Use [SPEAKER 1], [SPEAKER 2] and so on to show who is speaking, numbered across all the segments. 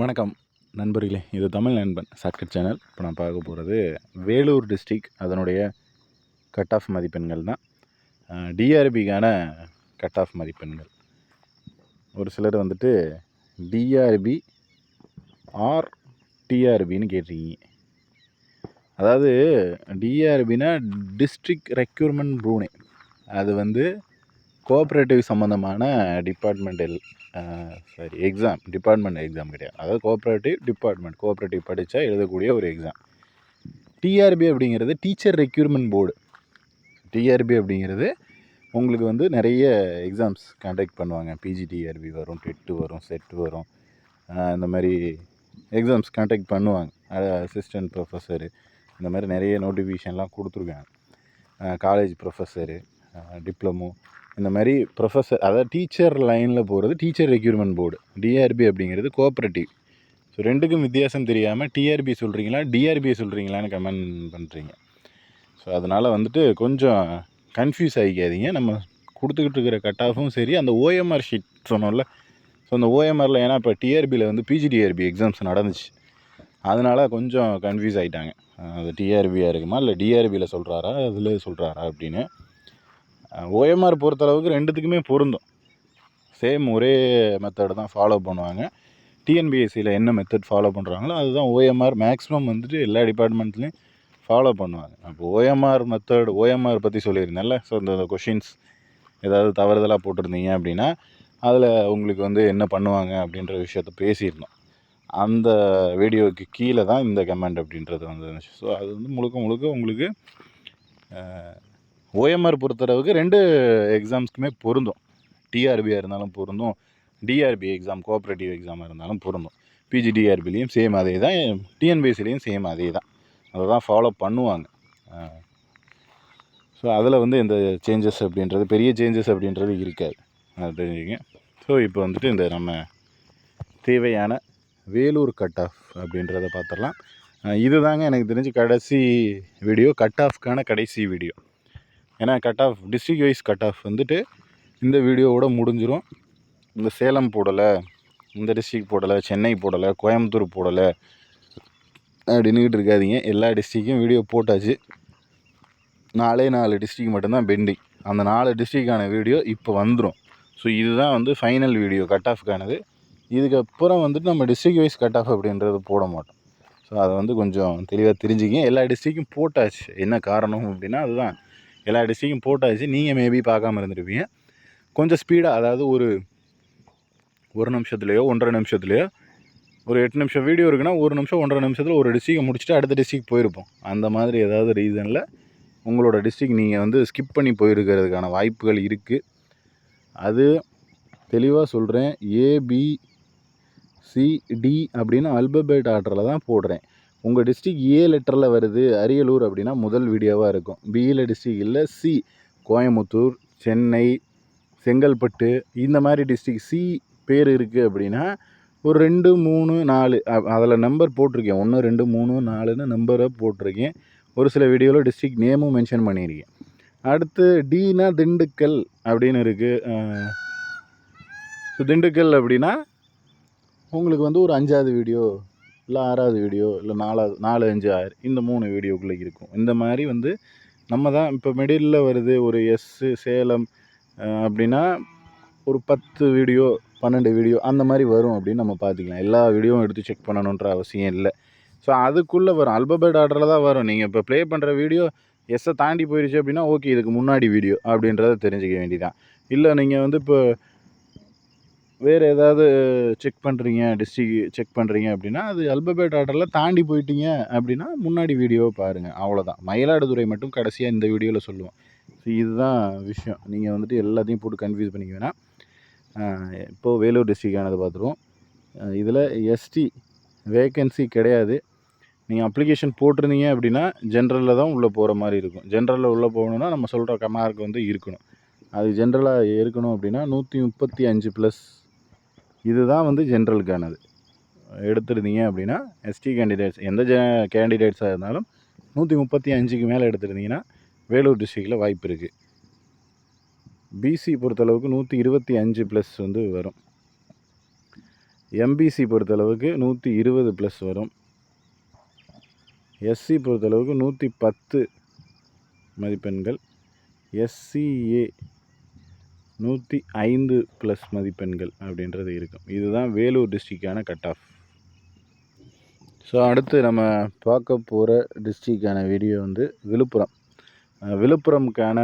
[SPEAKER 1] வணக்கம் நண்பர்களே. இது தமிழ் நண்பன் ஷார்ட்கட் சேனல். இப்போ நான் பார்க்க போகிறது வேலூர் டிஸ்ட்ரிக் அதனுடைய கட் ஆஃப் மதிப்பெண்கள் தான். டிஆர்பிக்கான கட் ஆஃப் மதிப்பெண்கள். ஒரு சிலர் வந்துட்டு டிஆர்பி ஆர் டிஆர்பின்னு கேட்டிருக்கீங்க. அதாவது டிஆர்பினா டிஸ்ட்ரிக்ட் ரெக்யூர்மெண்ட் ப்ரூனே அது வந்து கோஆப்ரேட்டிவ் சம்மந்தமான departmental sorry exam department exam கிடையாது. அதாவது கோஆப்ரேட்டிவ் டிபார்ட்மெண்ட் கோஆப்ரேட்டிவ் படித்தா எழுதக்கூடிய ஒரு எக்ஸாம் டிஆர்பி அப்படிங்கிறது டீச்சர் ரெக்யூர்மெண்ட் போர்டு டிஆர்பி அப்படிங்கிறது உங்களுக்கு வந்து நிறைய எக்ஸாம்ஸ் கண்டக்ட் பண்ணுவாங்க. பிஜிடிஆர்பி வரும் டெட்டு வரும் செட்டு வரும். இந்த மாதிரி எக்ஸாம்ஸ் கண்டக்ட் பண்ணுவாங்க. அசிஸ்டன்ட் ப்ரொஃபஸரு இந்த மாதிரி நிறைய நோட்டிஃபிகேஷன்லாம் கொடுத்துருக்காங்க. காலேஜ் ப்ரொஃபஸரு டிப்ளமோ இந்த மாதிரி ப்ரொஃபஸர் அதாவது டீச்சர் லைனில் போகிறது டீச்சர் ரெக்யூர்மெண்ட் போர்டு டிஆர்பி அப்படிங்கிறது கோஆப்ரேட்டிவ் ஸோ ரெண்டுக்கும் வித்தியாசம் தெரியாமல் டிஆர்பி சொல்கிறீங்களா டிஆர்பி சொல்கிறீங்களான்னு கமெண்ட் பண்ணுறீங்க ஸோ அதனால் வந்துட்டு கொஞ்சம் கன்ஃபியூஸ் ஆகிக்காதீங்க நம்ம கொடுத்துக்கிட்டு இருக்கிற கட் ஆஃபும் சரி அந்த ஓஎம்ஆர் ஷீட் சொன்னோம்ல ஸோ அந்த ஓஎம்ஆரில் ஏன்னா இப்போ டிஆர்பியில் வந்து பிஜிடிஆர்பி எக்ஸாம்ஸ் நடந்துச்சு. அதனால் கொஞ்சம் கன்ஃபியூஸ் ஆகிட்டாங்க அது டிஆர்பியாக இருக்குமா இல்லை டிஆர்பியில் சொல்கிறாரா அதில் சொல்கிறாரா அப்படின்னு. ஓஎம்ஆர் பொறுத்தளவுக்கு ரெண்டுத்துக்குமே பொருந்தும். சேம் ஒரே மெத்தடு தான் ஃபாலோ பண்ணுவாங்க. டிஎன்பிஎஸ்சியில் என்ன மெத்தட் ஃபாலோ பண்ணுறாங்களோ அதுதான் ஓஎம்ஆர் மேக்ஸிமம் வந்துட்டு எல்லா டிபார்ட்மெண்ட்லேயும் ஃபாலோ பண்ணுவாங்க. அப்போ ஓஎம்ஆர் மெத்தட் ஓஎம்ஆர் பற்றி சொல்லியிருந்தேன்ல. ஸோ இந்த கொஷின்ஸ் ஏதாவது தவறுதலாக போட்டிருந்தீங்க அப்படின்னா அதில் உங்களுக்கு வந்து என்ன பண்ணுவாங்க அப்படின்ற விஷயத்த பேசியிருந்தோம். அந்த வீடியோவுக்கு கீழே தான் இந்த கமெண்ட் அப்படின்றது வந்து ஸோ அது வந்து முழுக்க முழுக்க உங்களுக்கு ஓஎம்ஆர் பொறுத்தளவுக்கு ரெண்டு எக்ஸாம்ஸ்க்குமே பொருந்தும். டிஆர்பியாக இருந்தாலும் பொருந்தும். டிஆர்பி எக்ஸாம் கோஆப்ரேட்டிவ் எக்ஸாமாக இருந்தாலும் பொருந்தும். பிஜிடிஆர்பிலையும் சேம் அதே தான். டிஎன்பிஎஸ்சிலையும் சேம் அதே தான். அதை தான் ஃபாலோ பண்ணுவாங்க. ஸோ அதில் வந்து இந்த சேஞ்சஸ் அப்படின்றது பெரிய சேஞ்சஸ் அப்படின்றது இருக்காது. அது தெரிஞ்சுங்க ஸோ இப்போ வந்துட்டு இந்த நம்ம தேவையான வேலூர் கட் ஆஃப் அப்படின்றத பார்த்துடலாம். இது தாங்க எனக்கு தெரிஞ்சு கடைசி வீடியோ கட் ஆஃப்க்கான கடைசி வீடியோ ஏன்னா cut off district wise cut off வந்துட்டு இந்த வீடியோவோட முடிஞ்சிடும் இந்த சேலம் போடலை இந்த டிஸ்ட்ரிக் போடலை சென்னை போடலை கோயம்புத்தூர் போடலை அப்படின்னுக்கிட்டு இருக்காதிங்க. எல்லா டிஸ்ட்ரிக்கும் வீடியோ போட்டாச்சு. நாலே நாலு டிஸ்ட்ரிக் மட்டும்தான் பெண்டிங் அந்த நாலு டிஸ்ட்ரிக்கான வீடியோ இப்போ வந்துடும் ஸோ இதுதான் வந்து ஃபைனல் வீடியோ கட் ஆஃப்க்கானது இதுக்கப்புறம் வந்துட்டு நம்ம டிஸ்ட்ரிக் வைஸ் கட் ஆஃப் அப்படின்றது போட மாட்டோம். ஸோ அதை வந்து கொஞ்சம் தெளிவாக தெரிஞ்சுக்கிங்க. எல்லா டிஸ்ட்ரிக்கும் போட்டாச்சு. என்ன காரணம் அப்படின்னா அதுதான். எல்லா டிஸ்ட்ரிக்கும் போட்டாச்சு. நீங்கள் மேபி பார்க்காம இருந்திருப்பீங்க. கொஞ்சம் ஸ்பீடாக அதாவது ஒரு ஒரு நிமிஷத்துலையோ ஒன்றரை நிமிஷத்துலையோ ஒரு எட்டு நிமிஷம் வீடியோ இருக்குன்னா ஒரு நிமிஷம் ஒன்றரை நிமிஷத்தில் ஒரு டிஸ்ட்ரிக்டை முடிச்சுட்டு அடுத்த டிஸ்ட்ரிக் போயிருப்போம். அந்த மாதிரி ஏதாவது ரீசனில் உங்களோட டிஸ்ட்ரிக் நீங்கள் வந்து ஸ்கிப் பண்ணி போயிருக்கிறதுக்கான வாய்ப்புகள் இருக்குது அது தெளிவாக சொல்கிறேன் ஏபி சிடி அப்படின்னு அல்பபேட் ஆர்டரில் தான் போடுறேன். உங்கள் டிஸ்ட்ரிக் ஏ லெட்டரில் வருது அரியலூர் அப்படின்னா முதல் வீடியோவாக இருக்கும். பியில் டிஸ்ட்ரிக் இல்லை சி கோயமுத்தூர் சென்னை செங்கல்பட்டு இந்த மாதிரி டிஸ்ட்ரிக் சி பேர் இருக்குது அப்படின்னா ஒரு ரெண்டு மூணு நாலு அதில் நம்பர் போட்டிருக்கேன். ஒன்று ரெண்டு மூணு நாலுன்னு நம்பரை போட்டிருக்கேன். ஒரு சில வீடியோவில் டிஸ்ட்ரிக் நேமும் மென்ஷன் பண்ணியிருக்கேன். அடுத்து டீனா திண்டுக்கல் அப்படின்னு இருக்குது ஸோ திண்டுக்கல் அப்படின்னா உங்களுக்கு வந்து ஒரு அஞ்சாவது வீடியோ இல்லை ஆறாவது வீடியோ இல்லை நாலாவது நாலு அஞ்சு ஆறு இந்த மூணு வீடியோக்குள்ளே இருக்கும். இந்த மாதிரி வந்து நம்ம தான் இப்போ மிடிலில் வருது ஒரு எஸ்ஸு சேலம் அப்படின்னா ஒரு பத்து வீடியோ பன்னெண்டு வீடியோ அந்த மாதிரி வரும் அப்படின்னு நம்ம பார்த்துக்கலாம். எல்லா வீடியோவும் எடுத்து செக் பண்ணணுன்ற அவசியம் இல்லை. ஸோ அதுக்குள்ளே வரும். அல்பபேட் ஆர்டரில் தான் வரும். நீங்கள் இப்போ ப்ளே பண்ணுற வீடியோ எஸ்ஸை தாண்டி போயிடுச்சு அப்படின்னா ஓகே இதுக்கு முன்னாடி வீடியோ அப்படின்றத தெரிஞ்சுக்க வேண்டியதான் இல்லை நீங்கள் வந்து இப்போ வேறு ஏதாவது செக் பண்ணுறீங்க டிஸ்ட்ரிக் செக் பண்ணுறீங்க அப்படின்னா அது அல்பபேட் ஆர்டரில் தாண்டி போயிட்டீங்க அப்படின்னா முன்னாடி வீடியோவை பாருங்கள் அவ்வளோதான் மயிலாடுதுறை மட்டும் கடைசியாக இந்த வீடியோவில் சொல்லுவோம். ஸோ இதுதான் விஷயம். நீங்கள் வந்துட்டு எல்லாத்தையும் போட்டு கன்ஃபியூஸ் பண்ணிக்க வேணாம். இப்போது வேலூர் டிஸ்ட்ரிக்டானது பார்த்துருவோம் இதில் எஸ்டி வேக்கன்சி கிடையாது. நீங்கள் அப்ளிகேஷன் போட்டிருந்தீங்க அப்படின்னா ஜென்ரலில் தான் உள்ளே போகிற மாதிரி இருக்கும். ஜென்ரலில் உள்ளே போகணுன்னா நம்ம சொல்கிற மார்க் வந்து இருக்கணும். அது ஜென்ரலாக இருக்கணும் அப்படின்னா நூற்றி முப்பத்தி அஞ்சு ப்ளஸ் இதுதான் வந்து ஜென்ரலுக்கானது. எடுத்திருந்தீங்க அப்படின்னா எஸ்டி கேண்டிடேட்ஸ் எந்த ஜ கேண்டிடேட்ஸாக இருந்தாலும் நூற்றி முப்பத்தி அஞ்சுக்கு மேலே எடுத்திருந்தீங்கன்னா வேலூர் டிஸ்ட்ரிக்டில் வாய்ப்பு இருக்குது பிசி பொறுத்தளவுக்கு நூற்றி இருபத்தி அஞ்சு ப்ளஸ் வந்து வரும் எம்பிசி பொறுத்தளவுக்கு நூற்றி இருபது ப்ளஸ் வரும் எஸ்சி பொறுத்தளவுக்கு நூற்றி பத்து மதிப்பெண்கள் எஸ்சிஏ நூற்றி ஐந்து ப்ளஸ் மதிப்பெண்கள் அப்படின்றது இருக்கும். இதுதான் வேலூர் டிஸ்ட்ரிக்டான கட் ஆஃப் ஸோ அடுத்து நம்ம பார்க்க போகிற டிஸ்ட்ரிக்கான வீடியோ வந்து விழுப்புரம். விழுப்புரமுக்கான விழுப்புரம்க்கான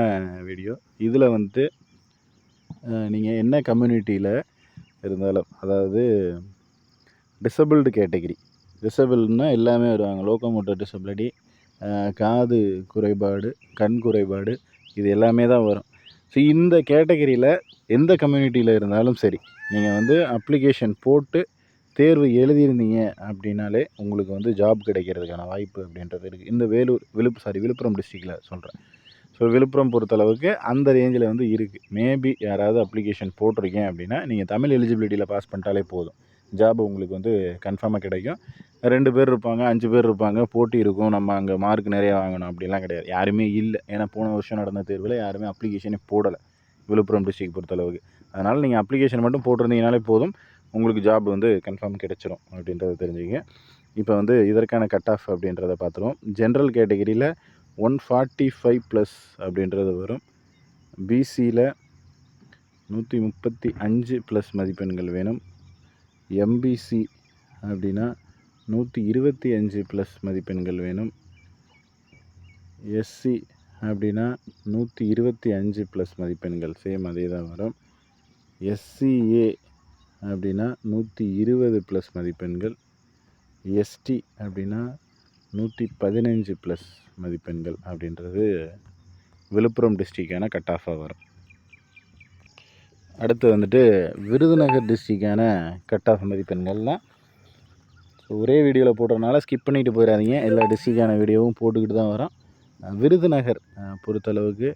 [SPEAKER 1] வீடியோ இதில் வந்து நீங்கள் என்ன கம்யூனிட்டியில் இருந்தாலும் அதாவது டிசபிள்டு கேட்டகிரி டிசபிள்னால் எல்லாமே வருவாங்க. லோக்கோமோட்டர் டிசபிலிட்டி காது குறைபாடு கண் குறைபாடு இது எல்லாமே தான் வரும். ஸோ இந்த கேட்டகரியில் எந்த கம்யூனிட்டியில் இருந்தாலும் சரி நீங்கள் வந்து அப்ளிகேஷன் போட்டு தேர்வு எழுதியிருந்தீங்க அப்படின்னாலே உங்களுக்கு வந்து ஜாப் கிடைக்கிறதுக்கான வாய்ப்பு அப்படின்றது இருக்குது இந்த வேலூர் விழுப்பு சாரி விழுப்புரம் டிஸ்ட்ரிக்டில் சொல்கிறேன் ஸோ விழுப்புரம் பொறுத்தளவுக்கு அந்த ரேஞ்சில் வந்து இருக்குது மேபி யாராவது அப்ளிகேஷன் போட்டிருக்கேன் அப்படின்னா நீங்கள் தமிழ் எலிஜிபிலிட்டியில் பாஸ் பண்ணிட்டாலே போதும். ஜாப் உங்களுக்கு வந்து கன்ஃபார்மாக கிடைக்கும். ரெண்டு பேர் இருப்பாங்க அஞ்சு பேர் இருப்பாங்க போட்டி இருக்கும். நம்ம அங்கே மார்க் நிறையா வாங்கணும். அப்படிலாம் கிடையாது. யாருமே இல்லை. ஏன்னா போன வருஷம் நடந்த தேர்வில் யாருமே அப்ளிகேஷனே போடலை. விழுப்புரம் டிஸ்ட்ரிக்ட் பொறுத்தளவுக்கு. அதனால் நீங்கள் அப்ளிகேஷன் மட்டும் போட்டிருந்தீங்கனாலே போதும். உங்களுக்கு ஜாப் வந்து கன்ஃபார்ம் கிடைச்சிரும் அப்படின்றத தெரிஞ்சுங்க. இப்போ வந்து இதற்கான கட் ஆஃப் அப்படின்றத பார்த்துருவோம். ஜென்ரல் கேட்டகிரியில் ஒன் ஃபார்ட்டி ஃபைவ் ப்ளஸ் அப்படின்றது வரும். பிசியில் நூற்றி முப்பத்தி அஞ்சு ப்ளஸ் மதிப்பெண்கள் வேணும். எம்பிசி அப்படின்னா நூற்றி இருபத்தி அஞ்சு ப்ளஸ் மதிப்பெண்கள் வேணும். எஸ்சி அப்படின்னா நூற்றி இருபத்தி அஞ்சு ப்ளஸ் மதிப்பெண்கள் சேம் அதே தான் வரும். எஸ்சிஏ அப்படின்னா நூற்றி இருபது ப்ளஸ் மதிப்பெண்கள். எஸ்டி அப்படின்னா நூற்றி பதினஞ்சு ப்ளஸ் மதிப்பெண்கள் அப்படின்றது விழுப்புரம் டிஸ்ட்ரிக்கான கட் ஆஃபாக வரும். அடுத்து வந்துட்டு விருதுநகர் டிஸ்ட்ரிக்கான கட் ஆஃப் மதிப்பெண்கள்லாம் ஒரே வீடியோவில் போடுறதுனால ஸ்கிப் பண்ணிட்டு போயிடாதீங்க எல்லா டிஸ்ட்ரிக்கான வீடியோவும் போட்டுக்கிட்டு தான் வரோம். விருதுநகர் பொறுத்தளவுக்கு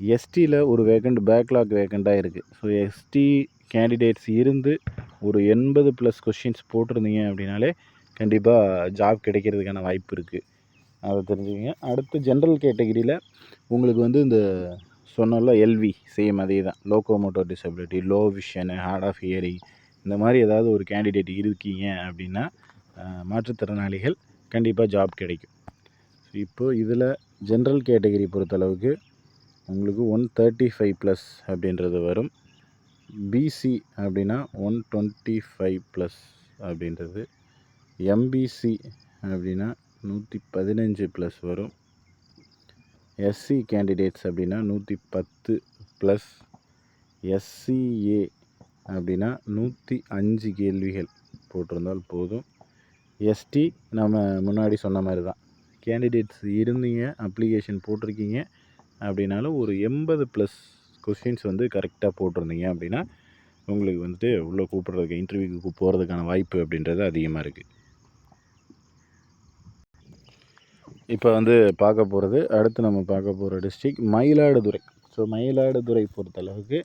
[SPEAKER 1] எஸ்டியில் ஒரு வேக்கண்ட் பேக்லாக் வேக்கண்ட்டாக இருக்குது ஸோ எஸ்டி கேண்டிடேட்ஸ் இருந்து ஒரு எண்பது ப்ளஸ் கொஷின்ஸ் போட்டிருந்தீங்க அப்படின்னாலே கண்டிப்பாக ஜாப் கிடைக்கிறதுக்கான வாய்ப்பு இருக்குது அதை தெரிஞ்சுக்கங்க. அடுத்து ஜென்ரல் கேட்டகிரியில் உங்களுக்கு வந்து இந்த சொன்னல எல்வி சேம் அதே தான் locomotor disability low vision hard of hearing இந்த மாதிரி ஏதாவது ஒரு கேண்டிடேட் இருக்கீங்க அப்படின்னா மாற்றுத்திறனாளிகள் கண்டிப்பாக ஜாப் கிடைக்கும். இப்போது இதில் ஜென்ரல் கேட்டகிரி பொறுத்தளவுக்கு உங்களுக்கு ஒன் தேர்ட்டி ஃபைவ் ப்ளஸ் அப்படின்றது வரும். பிசி அப்படின்னா ஒன் டுவெண்ட்டி ஃபைவ் ப்ளஸ் அப்படின்றது எம்பிசி அப்படின்னா நூற்றி பதினஞ்சு ப்ளஸ் வரும். எஸ்சி கேண்டிடேட்ஸ் அப்படின்னா நூற்றி பத்து ப்ளஸ் எஸ்சிஏ அப்படின்னா நூற்றி அஞ்சு கேள்விகள் போட்டிருந்தால் போதும். எஸ்டி நம்ம முன்னாடி சொன்ன மாதிரி தான் கேண்டிடேட்ஸ் இருந்தீங்க அப்ளிகேஷன் போட்டிருக்கீங்க அப்படின்னாலும் ஒரு எண்பது ப்ளஸ் கொஸ்டின்ஸ் வந்து கரெக்டாக போட்டிருந்தீங்க அப்படின்னா உங்களுக்கு வந்துட்டு உள்ளே கூப்பிட்றதுக்கு இன்டர்வியூக்கு போகிறதுக்கான வாய்ப்பு அப்படின்றது அதிகமாக இருக்குது இப்போ வந்து பார்க்க போகிறது அடுத்து நம்ம பார்க்க போகிற டிஸ்ட்ரிக் மயிலாடுதுறை. ஸோ மயிலாடுதுறை பொறுத்தளவுக்கு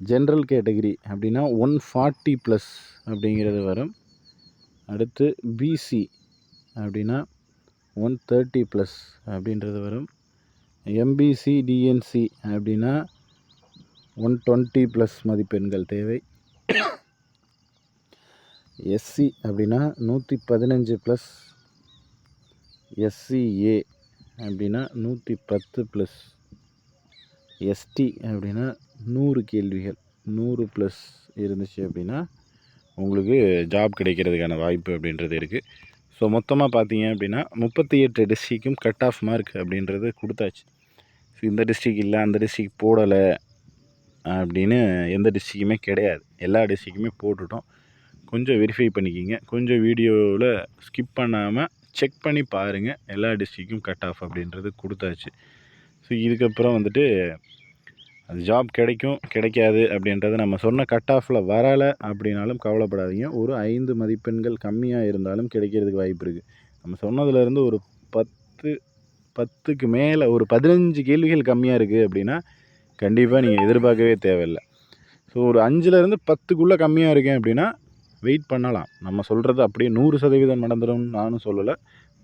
[SPEAKER 1] ஜென்ரல் கேட்டகிரி அப்படின்னா ஒன் ஃபார்ட்டி ப்ளஸ் அப்படிங்கிறது வரும். அடுத்து பிசி அப்படின்னா ஒன் தேர்ட்டி ப்ளஸ் அப்படின்றது வரும். எம்பிசி டிஎன்சி அப்படின்னா ஒன் டுவெண்ட்டி ப்ளஸ் மதிப்பெண்கள் தேவை. எஸ்சி அப்படின்னா நூற்றி பதினஞ்சு ப்ளஸ் எஸ்சிஏ அப்படின்னா நூற்றி பத்து ப்ளஸ் எஸ்டி அப்படின்னா நூறு கேள்விகள். நூறு ப்ளஸ் இருந்துச்சு அப்படின்னா உங்களுக்கு ஜாப் கிடைக்கிறதுக்கான வாய்ப்பு அப்படின்றது இருக்குது ஸோ மொத்தமாக பார்த்தீங்க அப்படின்னா முப்பத்தி எட்டு டிஸ்ட்ரிக்கும் கட் ஆஃப் மார்க் அப்படின்றது கொடுத்தாச்சு. ஸோ இந்த டிஸ்ட்ரிக் இல்லை அந்த டிஸ்ட்ரிக் போடலை அப்படின்னு எந்த டிஸ்ட்ரிக்குமே கிடையாது. எல்லா டிஸ்ட்ரிக்குமே போட்டுட்டோம். கொஞ்சம் வெரிஃபை பண்ணிக்கிங்க. கொஞ்சம் வீடியோவில் ஸ்கிப் பண்ணாமல் செக் பண்ணி பாருங்கள் எல்லா டிஸ்ட்ரிக்கும் கட் ஆஃப் அப்படின்றது கொடுத்தாச்சு. ஸோ இதுக்கப்புறம் வந்துட்டு அது ஜாப் கிடைக்கும் கிடைக்காது அப்படின்றத நம்ம சொன்ன கட் ஆஃபில் வரலை அப்படின்னாலும் கவலைப்படாதீங்க. ஒரு ஐந்து மதிப்பெண்கள் கம்மியாக இருந்தாலும் கிடைக்கிறதுக்கு வாய்ப்பு இருக்குது நம்ம சொன்னதுலேருந்து ஒரு பத்து பத்துக்கு மேலே ஒரு பதினஞ்சு கேள்விகள் கம்மியாக இருக்குது அப்படின்னா கண்டிப்பாக நீங்கள் எதிர்பார்க்கவே தேவையில்லை. ஸோ ஒரு அஞ்சுலேருந்து பத்துக்குள்ளே கம்மியாக இருக்கேன் அப்படின்னா வெயிட் பண்ணலாம். நம்ம சொல்கிறது அப்படியே நூறு சதவீதம் நடந்துடும்னு நானும் சொல்லலை.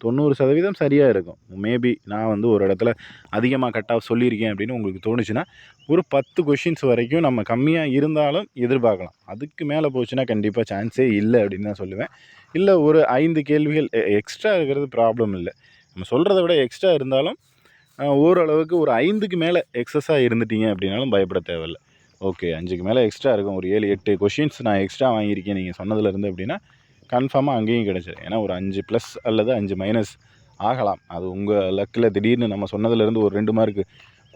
[SPEAKER 1] தொண்ணூறு சதவீதம் சரியாக இருக்கும். மேபி நான் வந்து ஒரு இடத்துல அதிகமாக கட் ஆஃப் சொல்லியிருக்கேன் அப்படின்னு உங்களுக்கு தோணுச்சுன்னா ஒரு பத்து கொஷின்ஸ் வரைக்கும் நம்ம கம்மியாக இருந்தாலும் எதிர்பார்க்கலாம். அதுக்கு மேலே போச்சுன்னா கண்டிப்பாக சான்ஸே இல்லை அப்படின்னு தான் சொல்லுவேன். இல்லை ஒரு ஐந்து கேள்விகள் எக்ஸ்ட்ரா இருக்கிறது ப்ராப்ளம் இல்லை. நம்ம சொல்கிறத விட எக்ஸ்ட்ரா இருந்தாலும் ஓரளவுக்கு ஒரு ஐந்துக்கு மேலே எக்ஸஸாக இருந்துட்டீங்க அப்படின்னாலும் பயப்பட தேவையில்ல. ஓகே அஞ்சுக்கு மேலே எக்ஸ்ட்ரா இருக்கும். ஒரு ஏழு எட்டு கொஷின்ஸ் நான் எக்ஸ்ட்ரா வாங்கியிருக்கேன் நீங்கள் சொன்னதுலேருந்து அப்படின்னா கன்ஃபார்மாக அங்கேயும் கிடச்சிடும் ஏன்னா ஒரு அஞ்சு ப்ளஸ் அல்லது அஞ்சு மைனஸ் ஆகலாம். அது உங்கள் லக்கில் திடீர்னு நம்ம சொன்னதுலேருந்து ஒரு ரெண்டு மார்க்கு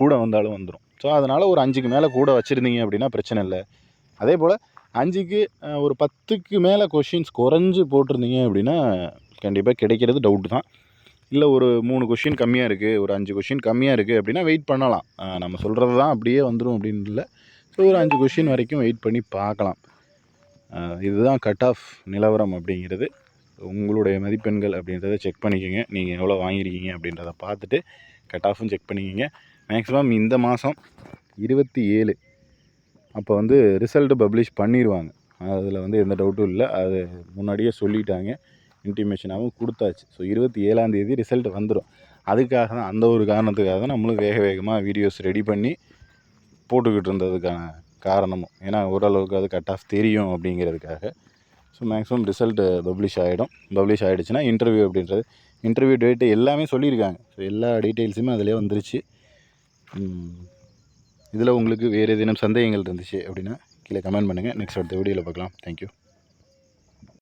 [SPEAKER 1] கூட வந்தாலும் வந்துடும் ஸோ அதனால் ஒரு அஞ்சுக்கு மேலே கூட வச்சுருந்தீங்க அப்படின்னா பிரச்சனை இல்லை. அதே போல் அஞ்சுக்கு ஒரு பத்துக்கு மேலே கொஷின்ஸ் குறைஞ்சி போட்டிருந்தீங்க அப்படின்னா கண்டிப்பாக கிடைக்கிறது டவுட்டு தான். இல்லை ஒரு மூணு கொஷின் கம்மியாக இருக்குது ஒரு அஞ்சு கொஷின் கம்மியாக இருக்குது அப்படின்னா வெயிட் பண்ணலாம். நம்ம சொல்கிறது தான் அப்படியே வந்துடும் அப்படின்னு இல்லை. ஒரு அஞ்சு கொஷின் வரைக்கும் வெயிட் பண்ணி பார்க்கலாம். இதுதான் கட் ஆஃப் நிலவரம் அப்படிங்கிறது. உங்களுடைய மதிப்பெண்கள் அப்படின்றத செக் பண்ணிக்கோங்க. நீங்கள் எவ்வளோ வாங்கியிருக்கீங்க அப்படின்றத பார்த்துட்டு கட் ஆஃபும் செக் பண்ணிக்கோங்க. மேக்ஸிமம் இந்த மாதம் இருபத்தி ஏழு. அப்போ வந்து ரிசல்ட்டு பப்ளிஷ் பண்ணிடுவாங்க அதில் வந்து எந்த டவுட்டும் இல்லை. அது முன்னாடியே சொல்லிட்டாங்க. இன்டிமேஷனாகவும் கொடுத்தாச்சு. ஸோ இருபத்தி ஏழாந்தேதி ரிசல்ட் வந்துடும் அதுக்காக தான் அந்த ஒரு காரணத்துக்காக தான் நம்மளும் வேக வேகமாக வீடியோஸ் ரெடி பண்ணி போட்டுக்கிட்டு இருந்ததுக்கான காரணமும். ஏன்னா ஓரளவுக்கு அது கட் ஆஃப் தெரியும் அப்படிங்கிறதுக்காக. ஸோ மேக்ஸிமம் ரிசல்ட்டு பப்ளிஷ் ஆகிடும் பப்ளிஷ் ஆகிடுச்சுன்னா இன்டர்வியூ அப்படின்றது. இன்டர்வியூ டேட்டு எல்லாமே சொல்லியிருக்காங்க. ஸோ எல்லா டீட்டெயில்ஸுமே அதிலே வந்துருச்சு. இதில் உங்களுக்கு வேறு ஏதேனும் சந்தேகங்கள் இருந்துச்சு அப்படின்னா கீழே கமெண்ட் பண்ணுங்கள் நெக்ஸ்ட் அடுத்த வீடியோவில் பார்க்கலாம். தேங்க்யூ